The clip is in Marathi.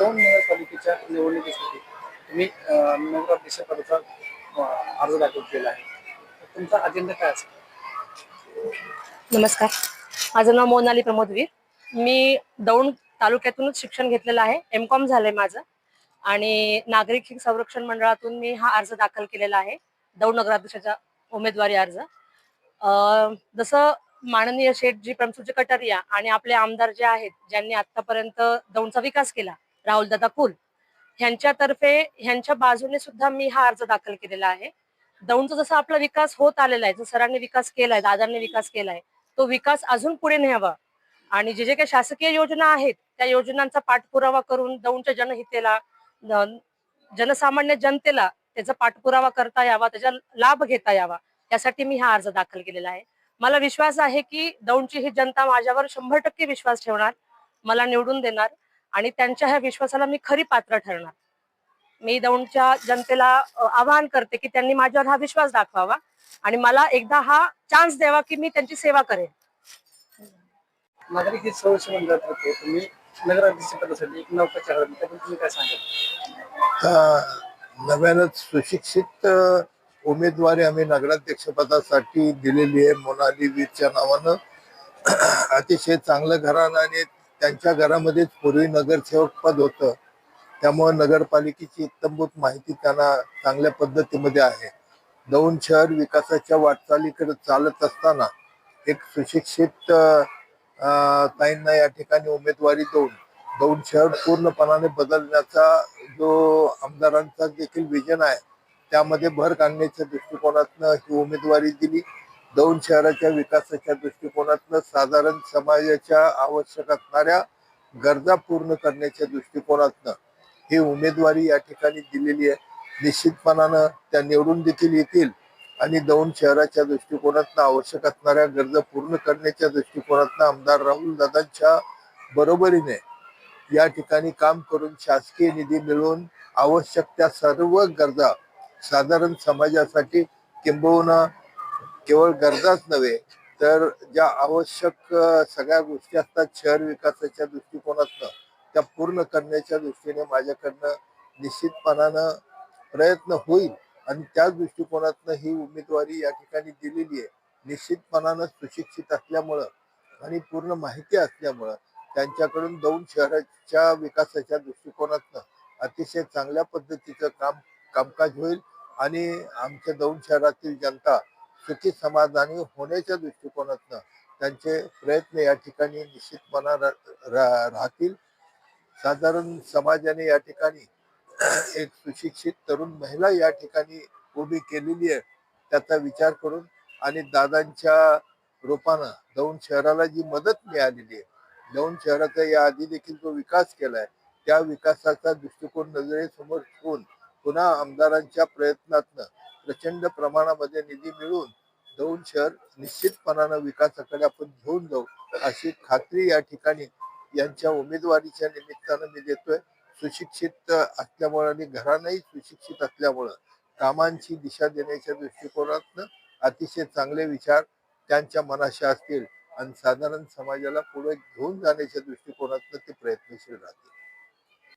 दोन नगरपालिकेच्या निवडणुकीसाठी तुम्ही नगराध्यक्षपदाचा अर्ज दाखल केला आहे. तुमचा अजेंडा काय असेल? नमस्कार. माझं नाव मोनाली प्रमोदवीर मी दौंड तालुक्यातूनच शिक्षण घेतलेलं आहे. एम कॉम झालंय माझं. आणि नागरिक संरक्षण मंडळातून मी हा अर्ज दाखल केलेला आहे. दौंड नगराध्यक्षाचा उमेदवारी अर्ज. जसं माननीय शेठजी प्रमसुजी कटारिया आणि आपले आमदार जे आहेत ज्यांनी आतापर्यंत दौंडचा विकास केला राहुलदादा कुल. ह्यांच्यातर्फे ह्यांच्या बाजूने सुद्धा मी हा अर्ज दाखल केलेला आहे. दौंडचा जसा आपला विकास होत आलेला आहे जो सरांनी विकास केलाय दादांनी विकास केलाय तो विकास अजून पुढे न्यावा. आणि जे जे काही शासकीय योजना आहेत त्या योजनांचा पाठपुरावा करून दौंडच्या जनहितेला जनसामान्य जनतेला त्याचा पाठपुरावा करता यावा त्याचा लाभ घेता यावा यासाठी मी हा अर्ज दाखल केलेला आहे. मला विश्वास आहे की दौंडची ही जनता माझ्यावर शंभर टक्के विश्वास ठेवणार मला निवडून देणार. आणि त्यांच्या ह्या विश्वासाला मी खरी पात्र ठरणार. मी दौंडच्या जनतेला आवाहन करते की त्यांनी माझ्यावर हा विश्वास दाखवावा आणि मला एकदा हा चान्स द्यावा की मी त्यांची सेवा करेन. नागरिक हित संरक्षण मंडळातर्फे तुम्ही नगराध्यक्षपदासाठी एक नौका हळद त्याबद्दल तुम्ही काय सांगाल? आता नव्यानंच सुशिक्षित उमेदवारी आम्ही नगराध्यक्षपदासाठी दिलेली आहे. मोनाली वीरच्या नावानं. अतिशय चांगलं घराणं आणि त्यांच्या घरामध्येच पूर्वी नगरसेवक पद होतं. त्यामुळे नगरपालिकेची इत्तमभूत माहिती त्यांना चांगल्या पद्धतीमध्ये आहे. दौंड शहर विकासाच्या वाटचालीकडे चालत असताना एक सुशिक्षित ताईंना या ठिकाणी उमेदवारी देऊन दौंड शहर पूर्णपणाने बदलण्याचा जो आमदारांचा देखील विजन आहे त्यामध्ये भर काढण्याच्या दृष्टिकोनातनं ही उमेदवारी दिली. दौंड शहराच्या विकासाच्या दृष्टिकोनातनं साधारण समाजाच्या आवश्यक असणाऱ्या गरजा पूर्ण करण्याच्या दृष्टिकोनातनं ही उमेदवारी या ठिकाणी दिलेली आहे. निश्चितपणानं त्या निवडून देखील येतील आणि दौंड शहराच्या दृष्टिकोनातनं आवश्यक असणाऱ्या गरजा पूर्ण करण्याच्या दृष्टिकोनातनं आमदार राहुल दादांच्या बरोबरीने या ठिकाणी काम करून शासकीय निधी मिळवून आवश्यक त्या सर्व गरजा साधारण समाजासाठी किंबहुना केवळ गरजाच नव्हे तर ज्या आवश्यक सगळ्या गोष्टी असतात शहर विकासाच्या दृष्टिकोनातनं त्या पूर्ण करण्याच्या दृष्टीने माझ्याकडनं निश्चितपणानं प्रयत्न होईल. आणि त्याच दृष्टिकोनातनं ही उमेदवारी या ठिकाणी दिलेली आहे. निश्चितपणानं सुशिक्षित असल्यामुळं आणि पूर्ण माहिती असल्यामुळं त्यांच्याकडून दौंड शहराच्या विकासाच्या दृष्टिकोनातनं अतिशय चांगल्या पद्धतीचं काम कामकाज होईल. आणि आमच्या दौंड शहरातील जनता सुखी समाधानी होण्याच्या दृष्टिकोनातनं त्यांचे प्रयत्न या ठिकाणी निश्चितपणा रा- राहतील. साधारण समाजाने या ठिकाणी एक सुशिक्षित तरुण महिला या ठिकाणी उभी केलेली आहे त्याचा विचार करून आणि दादांच्या रूपानं दौंड शहराला जी मदत मिळालेली आहे दौंड शहराचा या आधी देखील जो विकास केलाय त्या विकासाचा दृष्टिकोन नजरेसमोर ठेवून पुन्हा आमदारांच्या प्रयत्नातनं प्रचंड प्रमाणामध्ये निधी मिळून दौंड शहर निश्चितपणानं विकासाकडे आपण घेऊन जाऊ अशी खात्री या ठिकाणी यांच्या उमेदवारीच्या निमित्तानं मी देतोय. सुशिक्षित असल्यामुळं आणि घरानंही सुशिक्षित असल्यामुळं कामांची दिशा देण्याच्या दृष्टिकोनातनं अतिशय चांगले विचार त्यांच्या मनाशी असतील आणि साधारण समाजाला पुढे घेऊन जाण्याच्या दृष्टिकोनातनं ते प्रयत्नशील राहतील.